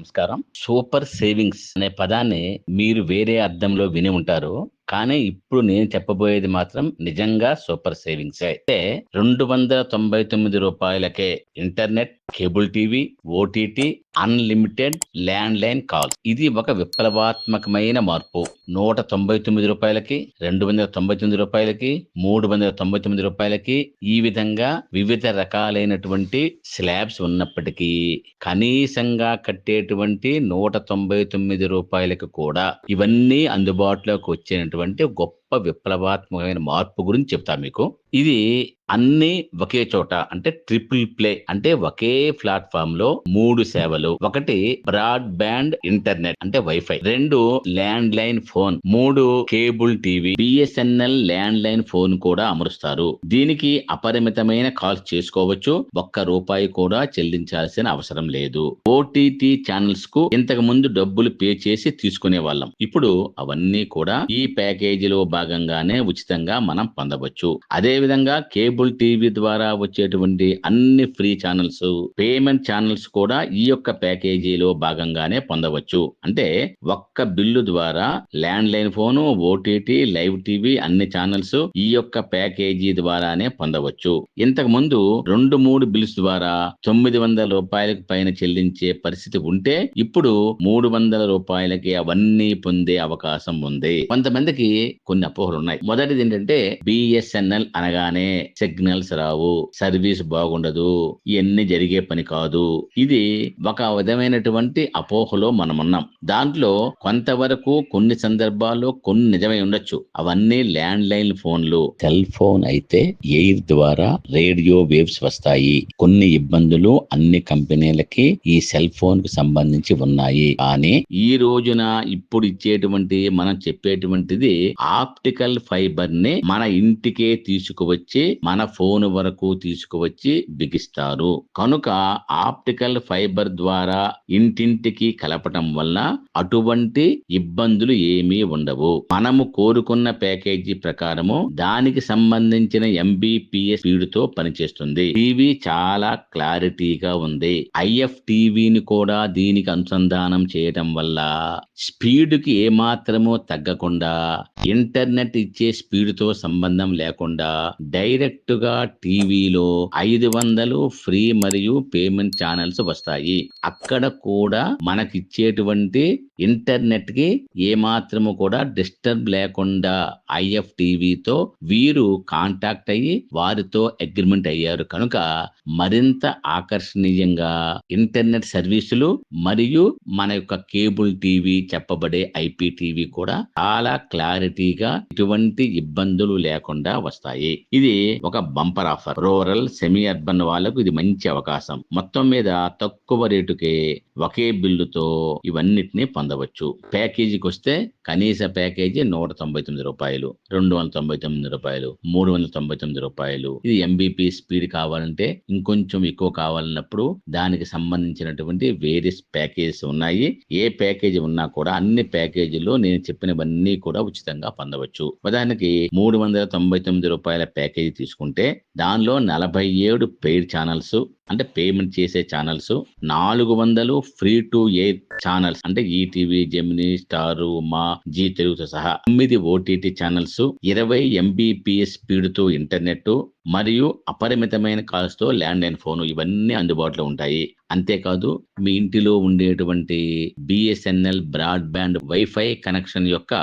నమస్కారం. Super savings అనే పదాన్ని మీరు వేరే అర్థంలో విని ఉంటారు. కానీ ఇప్పుడు నేను చెప్పబోయేది మాత్రం నిజంగా సూపర్ సేవింగ్స్. అయితే రెండు వందల తొంభై తొమ్మిది రూపాయలకే internet cable TV OTT unlimited land line calls. ఇది ఒక విప్లవాత్మకమైన మార్పు. నూట తొంభై తొమ్మిది రూపాయలకి రెండు వందల తొంభై తొమ్మిది రూపాయలకి మూడు వందల తొంభై తొమ్మిది రూపాయలకి ఈ విధంగా వివిధ రకాలైనటువంటి స్లాబ్స్ ఉన్నప్పటికీ కనీసంగా కట్టేటువంటి నూట తొంభై తొమ్మిది రూపాయలకు కూడా ఇవన్నీ అందుబాటులోకి వచ్చినటువంటి గొప్ప విప్లవాత్మకమైన మార్పు గురించి చెప్తా మీకు. ఇది అన్ని ఒకే చోట అంటే ట్రిపుల్ ప్లే అంటే ఒకే ప్లాట్ఫామ్లో మూడు సేవలు. ఒకటి బ్రాడ్ బ్యాండ్ ఇంటర్నెట్ అంటే వైఫై రెండు ల్యాండ్ లైన్ ఫోన్. మూడు cable TV. BSNL land line phone కూడా అమరుస్తారు. దీనికి అపరిమితమైన కాల్స్ చేసుకోవచ్చు. ఒక్క రూపాయి కూడా చెల్లించాల్సిన అవసరం లేదు. ఓటీటీ ఛానల్స్కు ఇంతకు ముందు డబ్బులు పే చేసి తీసుకునే వాళ్ళం. ఇప్పుడు అవన్నీ కూడా ఈ ప్యాకేజీలో భాగంగానే ఉచితంగా మనం పొందవచ్చు. అదే విధంగా కేబుల్ టీవీ ద్వారా వచ్చేటువంటి అన్ని ఫ్రీ ఛానల్స్ పేమెంట్ ఛానల్స్ కూడా ఈ యొక్క ప్యాకేజీలో భాగంగానే పొందవచ్చు. అంటే ఒక్క బిల్లు ద్వారా land line phone OTT live TV అన్ని ఛానల్స్ ఈ యొక్క ప్యాకేజీ ద్వారానే పొందవచ్చు. ఇంతకు ముందు రెండు మూడు బిల్స్ ద్వారా తొమ్మిది వందల రూపాయలకు పైన చెల్లించే పరిస్థితి ఉంటే ఇప్పుడు మూడు వందల రూపాయలకి అవన్నీ పొందే అవకాశం ఉంది. కొంతమందికి కొన్ని అపోహలు ఉన్నాయి మొదటిది ఏంటంటే బిఎస్ఎన్ఎల్ అనగానే సిగ్నల్స్ రావు సర్వీస్ బాగుండదు ఇవన్నీ జరిగే పని కాదు. ఇది ఒక విధమైనటువంటి అపోహలో మనం ఉన్నాం దాంట్లో కొంతవరకు కొన్ని సందర్భాల్లో కొన్ని నిజమై ఉండొచ్చు. అవన్నీ ల్యాండ్ లైన్ ఫోన్లు. సెల్ ఫోన్ అయితే ఎయిర్ ద్వారా రేడియో వేవ్స్ వస్తాయి. కొన్ని ఇబ్బందులు అన్ని కంపెనీలకి ఈ సెల్ ఫోన్కు సంబంధించి ఉన్నాయి. కానీ ఈ రోజున ఇప్పుడు ఇచ్చేటువంటి మనం చెప్పేటువంటిది ఆప్టికల్ ఫైబర్ని మన ఇంటికే తీసుకువచ్చి మన ఫోన్ వరకు తీసుకువచ్చి బిగిస్తారు. కనుక ఆప్టికల్ ఫైబర్ ద్వారా ఇంటింటికి కలపటం వల్ల అటువంటి ఇబ్బందులు ఏమీ ఉండవు. మనము కోరుకున్న ప్యాకేజీ ప్రకారము దానికి సంబంధించిన ఎంబీపీఎస్ స్పీడ్తో పనిచేస్తుంది. టీవీ చాలా క్లారిటీగా ఉంది. ఐఎఫ్ టీవీని కూడా దీనికి అనుసంధానం చేయటం వల్ల స్పీడ్కి తగ్గకుండా ఇంటర్నెట్ ఇచ్చే స్పీడ్తో సంబంధం లేకుండా డైరెక్ట్గా టీవీలో ఐదు వందలు ఫ్రీ మరియు పేమెంట్ ఛానల్స్ వస్తాయి. అక్కడ కూడా మనకిచ్చేటువంటి ఇంటర్నెట్కి ఏమాత్రము కూడా డిస్టర్బ్ లేకుండా ఐఎఫ్ టీవీతో వీరు కాంటాక్ట్ అయ్యి వారితో అగ్రిమెంట్ అయ్యారు. కనుక మరింత ఆకర్షణీయంగా ఇంటర్నెట్ సర్వీసులు మరియు మన యొక్క కేబుల్ టీవీ చెప్పబడే ఐపీ టీవీ కూడా చాలా క్లారిటీగా ఎటువంటి ఇబ్బందులు లేకుండా వస్తాయి. ఇది ఒక bumper offer. Rural semi urban వాళ్ళకు ఇది మంచి అవకాశం. మొత్తం మీద తక్కువ రేటుకే ఒకే బిల్లుతో ఇవన్నిటిని పొందవచ్చు. ప్యాకేజీకి వస్తే కనీస ప్యాకేజీ నూట తొంభై తొమ్మిది రూపాయలు రెండు వందల తొంభై తొమ్మిది రూపాయలు మూడు వందల తొంభై తొమ్మిది రూపాయలు. ఇది ఎంబీపీ స్పీడ్ కావాలంటే ఇంకొంచెం ఎక్కువ కావాలన్నప్పుడు దానికి సంబంధించినటువంటి వేరియస్ ప్యాకేజెస్ ఉన్నాయి. ఏ ప్యాకేజీ ఉన్నా కూడా అన్ని ప్యాకేజీలు నేను చెప్పినవన్నీ కూడా ఉచితంగా పొందవచ్చు. ఉదాహరణకి మూడు వందల తొంభై తొమ్మిది రూపాయల ప్యాకేజీ తీసుకుంటే దానిలో నలభై ఏడు పెయిడ్ ఛానల్స్ అంటే పేమెంట్ చేసే ఛానల్స్ నాలుగు వందలు ఫ్రీ టు ఎయిర్ ఛానల్స్ అంటే ETV Gemini star Maa Zee తెలుగుతో సహా తొమ్మిది ఓటీటీ ఛానల్స్ ఇరవై ఎంబీపీఎస్ స్పీడ్తో ఇంటర్నెట్ మరియు అపరిమితమైన కాల్స్తో ల్యాండ్ లైన్ ఫోన్ ఇవన్నీ అందుబాటులో ఉంటాయి. అంతేకాదు మీ ఇంటిలో ఉండేటువంటి BSNL broad band wifi connection యొక్క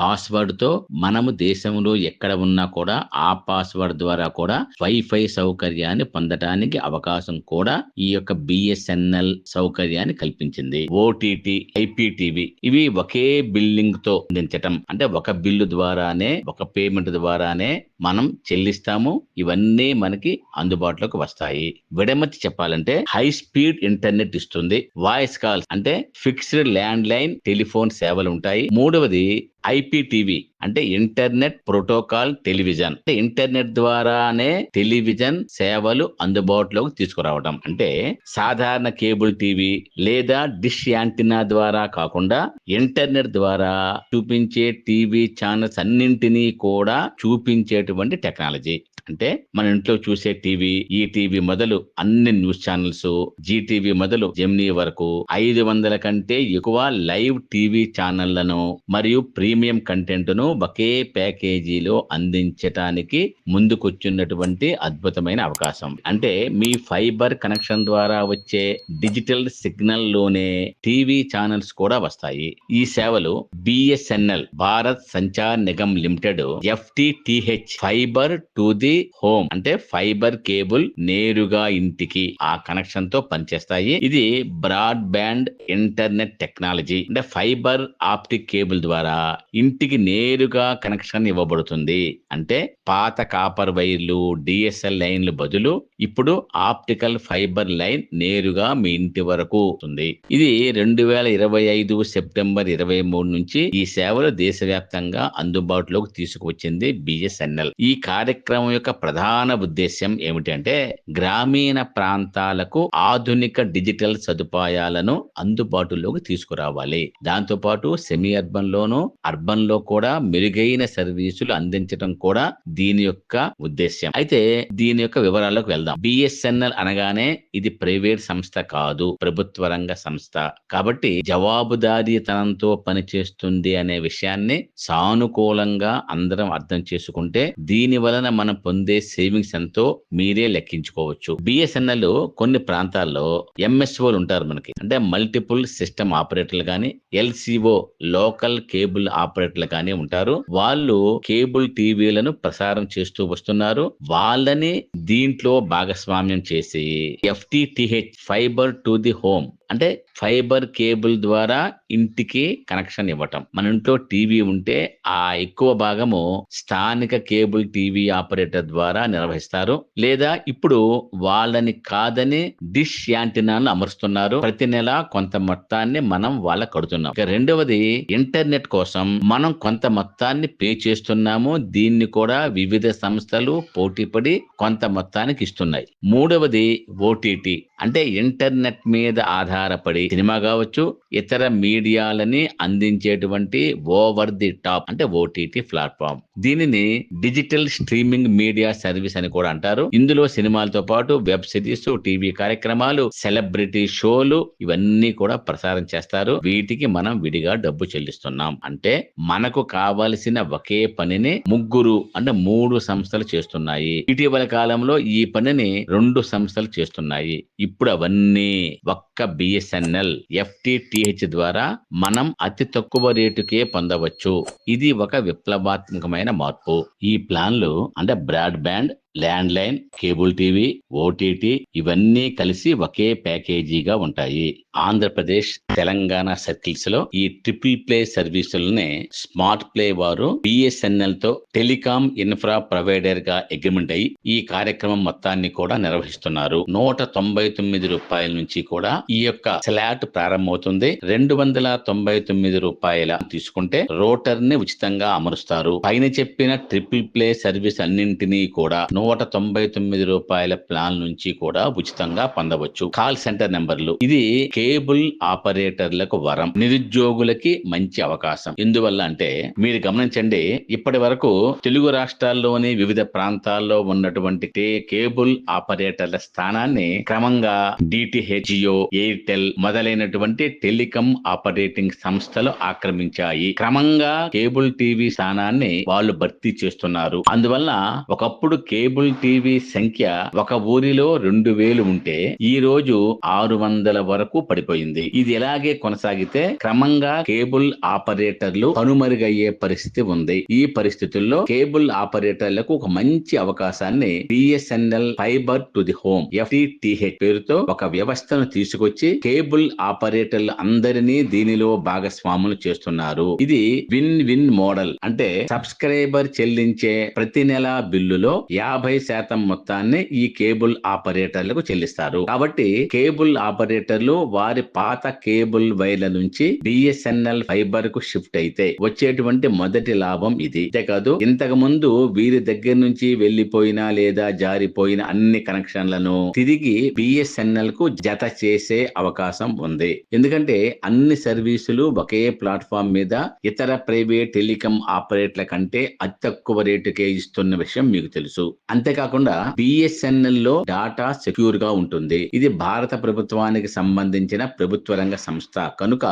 పాస్వర్డ్తో మనము దేశంలో ఎక్కడ ఉన్నా కూడా ఆ పాస్వర్డ్ ద్వారా కూడా వైఫై సౌకర్యాన్ని పొందడానికి అవకాశం కూడా ఈ యొక్క బిఎస్ఎన్ఎల్ సౌకర్యాన్ని కల్పించింది. ఓటీటీ ఐపీటీవీ ఇవి ఒకే బిల్లింగ్తో అందించటం. అంటే ఒక బిల్లు ద్వారానే ఒక పేమెంట్ ద్వారానే మనం చెల్లిస్తాము. ఇవన్నీ మనకి అందుబాటులోకి వస్తాయి. విడమర్చి చెప్పాలంటే హై స్పీడ్ ఇంటర్నెట్ ఇస్తుంది. వాయిస్ కాల్స్ అంటే ఫిక్స్డ్ ల్యాండ్ లైన్ టెలిఫోన్ సేవలు ఉంటాయి. మూడవది ఐపీటీవీ అంటే ఇంటర్నెట్ ప్రోటోకాల్ టెలివిజన్. అంటే ఇంటర్నెట్ ద్వారానే టెలివిజన్ సేవలు అందుబాటులోకి తీసుకురావడం. అంటే సాధారణ కేబుల్ టీవీ లేదా డిష్ యాంటినా ద్వారా కాకుండా ఇంటర్నెట్ ద్వారా చూపించే టీవీ ఛానల్స్ అన్నింటినీ కూడా చూపించేటువంటి టెక్నాలజీ. అంటే మన ఇంట్లో చూసే టీవీ ఈ టీవీ మొదలు అన్ని న్యూస్ ఛానల్స్ జీటీవీ మొదలు జెమ్నీ వరకు ఐదు వందల కంటే ఎక్కువ లైవ్ టీవీ ఛానళ్ళను మరియు ప్రీమియం కంటెంట్ను ఒకే ప్యాకేజీలో అందించటానికి ముందుకొచ్చినటువంటి అద్భుతమైన అవకాశం. అంటే మీ ఫైబర్ కనెక్షన్ ద్వారా వచ్చే డిజిటల్ సిగ్నల్లోనే టీవీ ఛానల్స్ కూడా వస్తాయి. ఈ సేవలు BSNL Bharat Sanchar Nigam limited FTTH fibre to the home అంటే ఫైబర్ కేబుల్ నేరుగా ఇంటికి ఆ కనెక్షన్తో పనిచేస్తాయి. ఇది బ్రాడ్ బ్యాండ్ ఇంటర్నెట్ టెక్నాలజీ అంటే ఫైబర్ ఆప్టిక్ కేబుల్ ద్వారా ఇంటికి నేరుగా కనెక్షన్ ఇవ్వబడుతుంది. అంటే పాత కాపర్ వైర్లు డిఎస్ఎల్ లైన్లు బదులు ఇప్పుడు ఆప్టికల్ ఫైబర్ లైన్ నేరుగా మీ ఇంటి వరకు ఉంది ఇది రెండు వేల ఇరవై ఐదు సెప్టెంబర్ ఇరవై మూడు నుంచి ఈ సేవలు దేశవ్యాప్తంగా అందుబాటులోకి తీసుకువచ్చింది బిఎస్ఎన్ఎల్. ఈ కార్యక్రమం యొక్క యొక్క ప్రధాన ఉద్దేశ్యం ఏమిటంటే గ్రామీణ ప్రాంతాలకు ఆధునిక డిజిటల్ సదుపాయాలను అందుబాటులోకి తీసుకురావాలి. దాంతోపాటు సెమీ అర్బన్ లోను అర్బన్లో కూడా మెరుగైన సర్వీసులు అందించడం కూడా దీని యొక్క ఉద్దేశ్యం. అయితే దీని యొక్క వివరాల్లోకి వెళ్దాం. బిఎస్ఎన్ఎల్ అనగానే ఇది ప్రైవేట్ సంస్థ కాదు ప్రభుత్వ రంగ సంస్థ. కాబట్టి జవాబుదారీతనంతో పనిచేస్తుంది అనే విషయాన్ని సానుకూలంగా అందరం అర్థం చేసుకుంటే దీని వలన మనం పొందే సేవింగ్స్ ఎంతో మీరే లెక్కించుకోవచ్చు. బిఎస్ఎన్ఎల్ కొన్ని ప్రాంతాల్లో ఎంఎస్ఓలు ఉంటారు మనకి. అంటే మల్టిపుల్ సిస్టమ్ ఆపరేటర్లు కానీ ఎల్సిఓ లోకల్ కేబుల్ ఆపరేటర్లు కానీ ఉంటారు. వాళ్ళు కేబుల్ టీవీలను ప్రసారం చేస్తూ వస్తున్నారు. వాళ్ళని దీంట్లో భాగస్వామ్యం చేసి FTTH fibre to the home అంటే ఫైబర్ కేబుల్ ద్వారా ఇంటికి కనెక్షన్ ఇవ్వటం. మన ఇంట్లో టీవీ ఉంటే ఆ ఎక్కువ భాగము స్థానిక కేబుల్ టీవీ ఆపరేటర్ ద్వారా నిర్వహిస్తారు. లేదా ఇప్పుడు వాళ్ళని కాదని డిష్ యాంటీనాను అమరుస్తున్నారు. ప్రతి నెల కొంత మొత్తాన్ని మనం వాళ్ళ కడుతున్నాం. రెండవది ఇంటర్నెట్ కోసం మనం కొంత మొత్తాన్ని పే చేస్తున్నాము. దీన్ని కూడా వివిధ సంస్థలు పోటీపడి కొంత మొత్తానికి ఇస్తున్నాయి. మూడవది ఓటీటీ. అంటే ఇంటర్నెట్ మీద ఆధారపడి సినిమా కావచ్చు ఇతర మీడియాలని అందించేటువంటి ఓవర్ ది టాప్ అంటే ఓటీటీ ప్లాట్ఫామ్. దీనిని డిజిటల్ స్ట్రీమింగ్ మీడియా సర్వీస్ అని కూడా అంటారు. ఇందులో సినిమాలతో పాటు వెబ్ సిరీస్ టీవీ కార్యక్రమాలు సెలబ్రిటీ షోలు ఇవన్నీ కూడా ప్రసారం చేస్తారు. వీటికి మనం విడిగా డబ్బు చెల్లిస్తున్నాం. అంటే మనకు కావలసిన ఒకే పనిని ముగ్గురు అంటే మూడు సంస్థలు చేస్తున్నాయి. ఇటీవల కాలంలో ఈ పనిని రెండు సంస్థలు చేస్తున్నాయి. ఇప్పుడు అవన్నీ ఒక్క బిఎస్ఎన్ఎల్ ఎఫ్టిటిహెచ్ ద్వారా మనం అతి తక్కువ రేటుకే పొందవచ్చు. ఇది ఒక విప్లవాత్మకమైన మార్పు. ఈ ప్లాన్లు అంటే broad band land line cable TV OTT ఇవన్నీ కలిసి ఒకే ప్యాకేజీగా ఉంటాయి. ఆంధ్రప్రదేశ్ తెలంగాణ సర్కిల్స్లో ఈ ట్రిపుల్ ప్లే సర్వీసులనే స్మార్ట్ ప్లే వారు బిఎస్ఎన్ఎల్తో టెలికాం ఇన్ఫ్రా ప్రొవైడర్గా అగ్రిమెంట్ అయి ఈ కార్యక్రమం మొత్తాన్ని కూడా నిర్వహిస్తున్నారు. నూట తొంభై తొమ్మిది రూపాయల నుంచి కూడా ఈ యొక్క స్లాట్ ప్రారంభమవుతుంది. రెండు వందల తొంభై తొమ్మిది రూపాయల తీసుకుంటే రోటర్ని ఉచితంగా అమరుస్తారు. పైన చెప్పిన ట్రిపుల్ ప్లే సర్వీస్ అన్నింటినీ కూడా నూట తొంభై తొమ్మిది రూపాయల ప్లాన్ నుంచి కూడా ఉచితంగా పొందవచ్చు. కాల్ సెంటర్ నెంబర్లు. ఇది కేబుల్ ఆపరేటర్లకు వరం. నిరుద్యోగులకి మంచి అవకాశం. ఎందువల్ల అంటే మీరు గమనించండి ఇప్పటి వరకు తెలుగు రాష్ట్రాల్లోని వివిధ ప్రాంతాల్లో ఉన్నటువంటి టే- కేబుల్ ఆపరేటర్ల స్థానాన్ని క్రమంగా డిటిహెచ్ ఎయిర్టెల్ మొదలైనటువంటి టెలికాం ఆపరేటింగ్ సంస్థలు ఆక్రమించాయి. క్రమంగా కేబుల్ టీవీ స్థానాన్ని వాళ్ళు భర్తీ చేస్తున్నారు. అందువల్ల ఒకప్పుడు కేబుల్ కేబుల్ టీవీ సంఖ్య ఒక ఊరిలో రెండు వేలు ఉంటే ఈ రోజు ఆరు వందల వరకు పడిపోయింది. ఇది ఇలాగే కొనసాగితే క్రమంగా కేబుల్ ఆపరేటర్లు కనుమరుగయ్యే పరిస్థితి ఉంది. ఈ పరిస్థితుల్లో కేబుల్ ఆపరేటర్లకు ఒక మంచి అవకాశాన్ని BSNL fibre to the home FTTH పేరుతో ఒక వ్యవస్థను తీసుకొచ్చి కేబుల్ ఆపరేటర్లు అందరినీ దీనిలో భాగస్వాములు చేస్తున్నారు. ఇది విన్ విన్ మోడల్ అంటే సబ్స్క్రైబర్ చెల్లించే ప్రతి నెల బిల్లులో యాభై శాతం మొత్తాన్ని ఈ కేబుల్ ఆపరేటర్లకు చెల్లిస్తారు. కాబట్టి కేబుల్ ఆపరేటర్లు వారి పాత కేబుల్ వైర్ల నుంచి బిఎస్ఎన్ఎల్ ఫైబర్కు షిఫ్ట్ అయితే వచ్చేటువంటి మొదటి లాభం ఇది. అంతేకాదు ఇంతకు ముందు వీరి దగ్గర నుంచి వెళ్ళిపోయిన లేదా జారిపోయిన అన్ని కనెక్షన్లను తిరిగి బిఎస్ఎన్ఎల్కు జత చేసే అవకాశం ఉంది. ఎందుకంటే అన్ని సర్వీసులు ఒకే ప్లాట్ఫామ్ మీద ఇతర ప్రైవేట్ టెలికాం ఆపరేటర్ల కంటే అతి తక్కువ రేటుకే ఇస్తున్న విషయం మీకు తెలుసు. అంతేకాకుండా బిఎస్ఎన్ఎల్లో డాటా సెక్యూర్గా ఉంటుంది. ఇది భారత ప్రభుత్వానికి సంబంధించిన ప్రభుత్వ రంగ సంస్థ. కనుక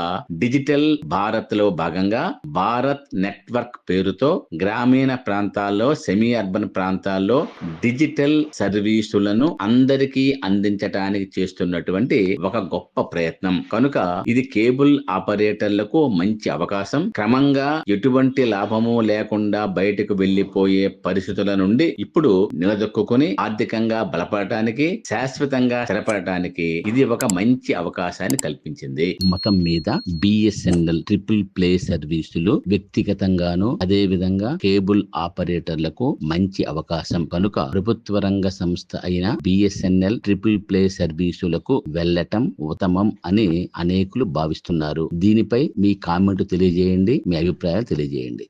డిజిటల్ భారత్లో భాగంగా భారత్ నెట్వర్క్ పేరుతో గ్రామీణ ప్రాంతాల్లో సెమీ అర్బన్ ప్రాంతాల్లో డిజిటల్ సర్వీసులను అందరికీ అందించటానికి చేస్తున్నటువంటి ఒక గొప్ప ప్రయత్నం. కనుక ఇది కేబుల్ ఆపరేటర్లకు మంచి అవకాశం. క్రమంగా ఎటువంటి లాభము లేకుండా బయటకు వెళ్ళిపోయే పరిస్థితుల నుండి ఇప్పుడు నిలదొక్కుని ఆర్థికంగా బలపడటానికి శాశ్వతంగా స్థిరపడటానికి ఇది ఒక మంచి అవకాశాన్ని కల్పించింది. మతం మీద బిఎస్ఎన్ఎల్ ట్రిపుల్ ప్లే సర్వీసులు వ్యక్తిగతంగాను అదే విధంగా కేబుల్ ఆపరేటర్లకు మంచి అవకాశం. కనుక ప్రభుత్వ రంగ సంస్థ అయిన బిఎస్ఎన్ఎల్ ట్రిపుల్ ప్లే సర్వీసులకు వెళ్ళటం ఉత్తమం అని అనేకులు భావిస్తున్నారు. దీనిపై మీ కామెంట్ తెలియజేయండి మీ అభిప్రాయాలు తెలియజేయండి.